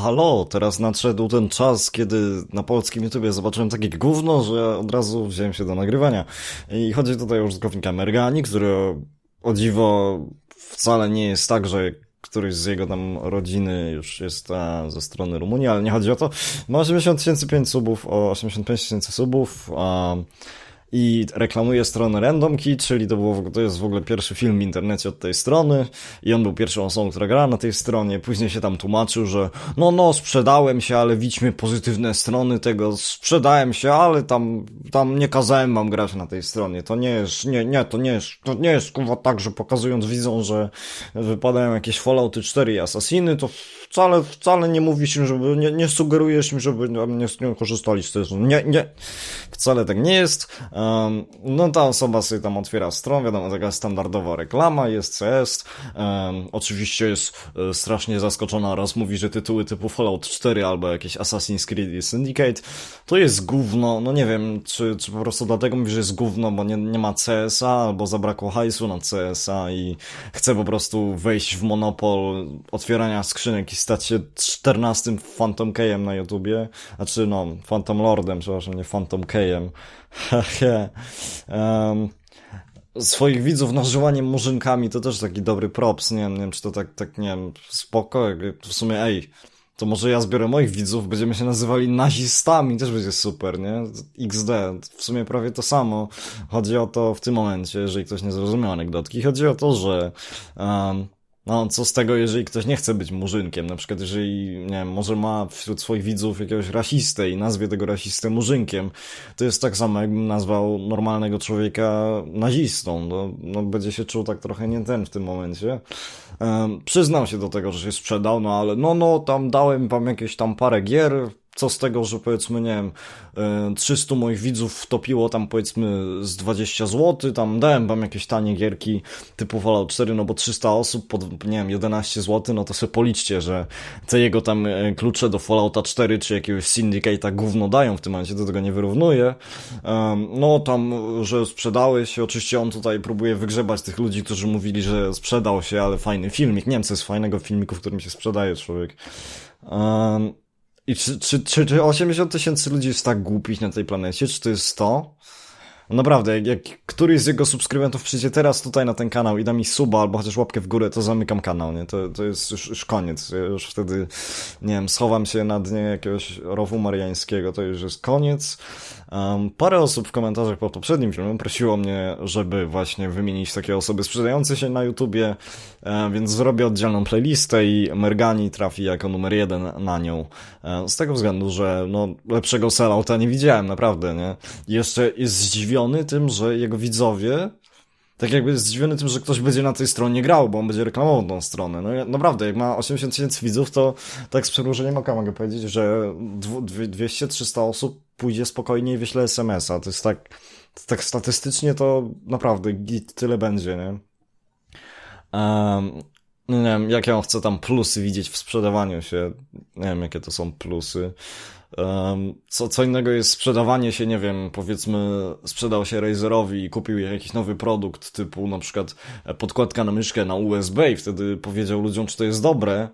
halo, teraz nadszedł ten czas, kiedy na polskim YouTubie zobaczyłem takie gówno, że od razu wziąłem się do nagrywania. I chodzi tutaj o użytkownika Mergani, który o dziwo wcale nie jest tak, że któryś z jego tam rodziny już jest a, ze strony Rumunii, ale nie chodzi o to. Ma 80 tysięcy 5 subów, o 85 tysięcy subów, a i reklamuje stronę Random Key, czyli to, było, to jest w ogóle pierwszy film w internecie od tej strony i on był pierwszą osobą, która grała na tej stronie. Później się tam tłumaczył, że no, no, sprzedałem się, ale widźmy pozytywne strony tego, sprzedałem się, ale tam, tam nie kazałem wam grać na tej stronie. To nie jest, nie, nie, to nie jest, to nie jest kurwa tak, że pokazując widzą, że wypadają jakieś Fallouty 4 i Assassiny, to wcale, wcale nie mówisz im, żeby, nie, nie sugerujesz im, żeby nie, nie korzystali z tego. Nie, nie, wcale tak nie jest. No ta osoba sobie tam otwiera stronę, wiadomo, taka standardowa reklama, jest co jest. Oczywiście jest e, strasznie zaskoczona oraz mówi, że tytuły typu Fallout 4 albo jakieś Assassin's Creed i Syndicate to jest gówno, no nie wiem, czy, czy po prostu dlatego mówi, że jest gówno, bo nie, nie ma CSA albo zabrakło hajsu na CSA i chce po prostu wejść w monopol otwierania skrzynek i stać się 14 Phantom Keyem na YouTubie, znaczy no, Phantom Lordem, przepraszam, nie Phantom Keyem. um, swoich widzów nażywaniem murzynkami to też taki dobry props, nie wiem, nie wiem czy to tak, tak nie wiem, spoko, w sumie ej, to może ja zbiorę moich widzów, będziemy się nazywali nazistami, też będzie super, nie? XD, w sumie prawie to samo. Chodzi o to w tym momencie, jeżeli ktoś nie zrozumiał anegdotki, chodzi o to, że um, no, co z tego, jeżeli ktoś nie chce być murzynkiem? Na przykład, jeżeli, nie wiem, może ma wśród swoich widzów jakiegoś rasistę i nazwie tego rasistę murzynkiem, to jest tak samo, jakbym nazwał normalnego człowieka nazistą. No, no będzie się czuł tak trochę nie ten w tym momencie. Um, przyznał się do tego, że się sprzedał, no ale no, no, tam dałem wam jakieś tam parę gier, co z tego, że powiedzmy, nie wiem, 300 e, moich widzów wtopiło tam powiedzmy z 20 zł, tam dałem wam jakieś tanie gierki typu Fallout 4, no bo 300 osób pod, nie wiem, 11 zł, no to sobie policzcie, że te jego tam e, klucze do Fallouta 4 czy jakiegoś Syndicate'a gówno dają w tym momencie, do tego nie wyrównuje. No tam, że sprzedały się, oczywiście on tutaj próbuje wygrzebać tych ludzi, którzy mówili, że sprzedał się, ale fajny filmik. Nie wiem, co jest fajnego filmiku, w którym się sprzedaje człowiek. Um, i czy, czy, czy, czy 80 tysięcy ludzi jest tak głupich na tej planecie? Czy to jest 100? Naprawdę, jak, któryś z jego subskrybentów przyjdzie teraz tutaj na ten kanał i da mi suba albo chociaż łapkę w górę, to zamykam kanał, nie? To, to jest już, już koniec. Ja już wtedy, nie wiem, schowam się na dnie jakiegoś rowu mariańskiego, to już jest koniec. Um, parę osób w komentarzach pod poprzednim filmem prosiło mnie, żeby właśnie wymienić takie osoby sprzedające się na YouTubie, e, więc zrobię oddzielną playlistę i Mergani trafi jako numer jeden na nią. E, z tego względu, że no, lepszego sellouta nie widziałem, naprawdę, nie? Jeszcze jest zdziwiony tym, że jego widzowie tak jakby jest zdziwiony tym, że ktoś będzie na tej stronie grał, bo on będzie reklamował tą stronę. No naprawdę, jak ma 80 tysięcy widzów, to tak z przymrużeniem oka mogę powiedzieć, że 200-300 osób pójdzie spokojnie i wyśle SMS-a. To jest tak, tak statystycznie to naprawdę tyle będzie, nie? Um, nie wiem, jakie on chce tam plusy widzieć w sprzedawaniu się. Nie wiem, jakie to są plusy. Co, co innego jest sprzedawanie się, nie wiem, powiedzmy, sprzedał się Razerowi i kupił jakiś nowy produkt, typu na przykład podkładka na myszkę na USB i wtedy powiedział ludziom, czy to jest dobre,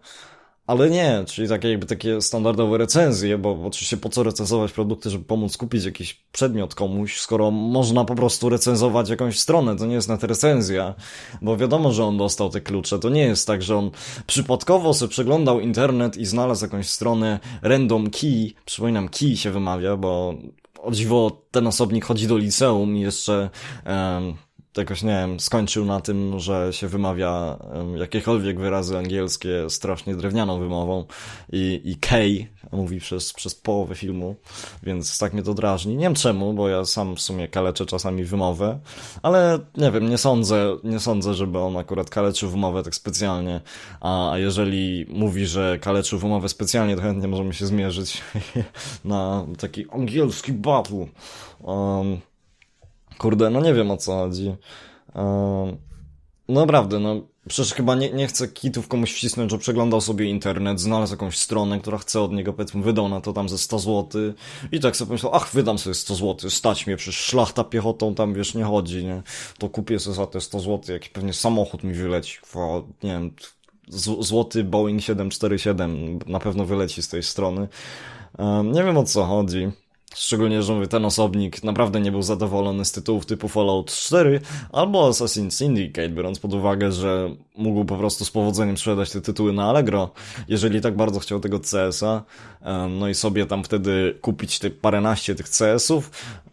ale nie, czyli takie jakby takie standardowe recenzje, bo oczywiście po co recenzować produkty, żeby pomóc kupić jakiś przedmiot komuś, skoro można po prostu recenzować jakąś stronę, to nie jest nawet recenzja, bo wiadomo, że on dostał te klucze, to nie jest tak, że on przypadkowo sobie przeglądał internet i znalazł jakąś stronę random key, przypominam key się wymawia, bo o dziwo ten osobnik chodzi do liceum i jeszcze um, jakoś, nie wiem, skończył na tym, że się wymawia jakiekolwiek wyrazy angielskie strasznie drewnianą wymową i, i K mówi przez, przez połowę filmu, więc tak mnie to drażni. Nie wiem czemu, bo ja sam w sumie kaleczę czasami wymowę, ale nie wiem, nie sądzę, nie sądzę, żeby on akurat kaleczył wymowę tak specjalnie, a, a jeżeli mówi, że kaleczył wymowę specjalnie, to chętnie możemy się zmierzyć na taki angielski battle. Um, Kurde, no nie wiem o co chodzi. No naprawdę, no przecież chyba nie, nie chcę kitów komuś wcisnąć, że przeglądał sobie internet, znalazł jakąś stronę, która chce od niego, powiedzmy, wydał na to tam ze 100 zł i tak sobie pomyślał, ach, wydam sobie 100 zł, stać mnie, przecież szlachta piechotą tam, wiesz, nie chodzi, nie? To kupię sobie za te 100 zł, jakiś pewnie samochód mi wyleci, nie wiem, złoty Boeing 747 na pewno wyleci z tej strony. Um, nie wiem o co chodzi. Szczególnie, że mówię, ten osobnik naprawdę nie był zadowolony z tytułów typu Fallout 4 albo Assassin's Syndicate, biorąc pod uwagę, że mógł po prostu z powodzeniem sprzedać te tytuły na Allegro, jeżeli tak bardzo chciał tego CS-a, no i sobie tam wtedy kupić te paręnaście tych CS-ów,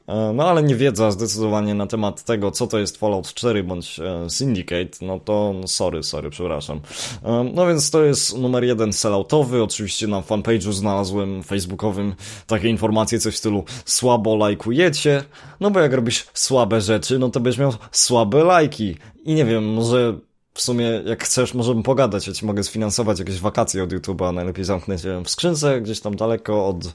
no ale nie wiedza zdecydowanie na temat tego, co to jest Fallout 4 bądź e, Syndicate, no to no sorry, sorry, przepraszam. E, No więc to jest numer jeden selloutowy, oczywiście na fanpage'u znalazłem facebookowym takie informacje, coś w stylu słabo lajkujecie, no bo jak robisz słabe rzeczy, no to będziesz miał słabe lajki. I nie wiem, może w sumie, jak chcesz, możemy pogadać. Ja ci mogę sfinansować jakieś wakacje od YouTube'a. Najlepiej zamknąć je w skrzynce, gdzieś tam daleko od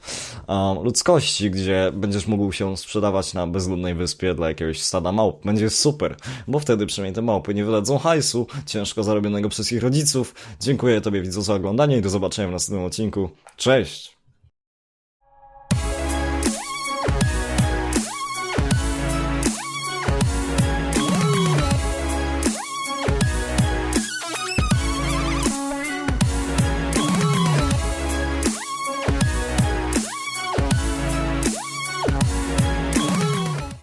um, ludzkości, gdzie będziesz mógł się sprzedawać na bezludnej wyspie dla jakiegoś stada małp. Będzie super, bo wtedy przynajmniej te małpy nie wyledzą hajsu, ciężko zarobionego przez ich rodziców. Dziękuję Tobie, widzu, za oglądanie i do zobaczenia w następnym odcinku. Cześć!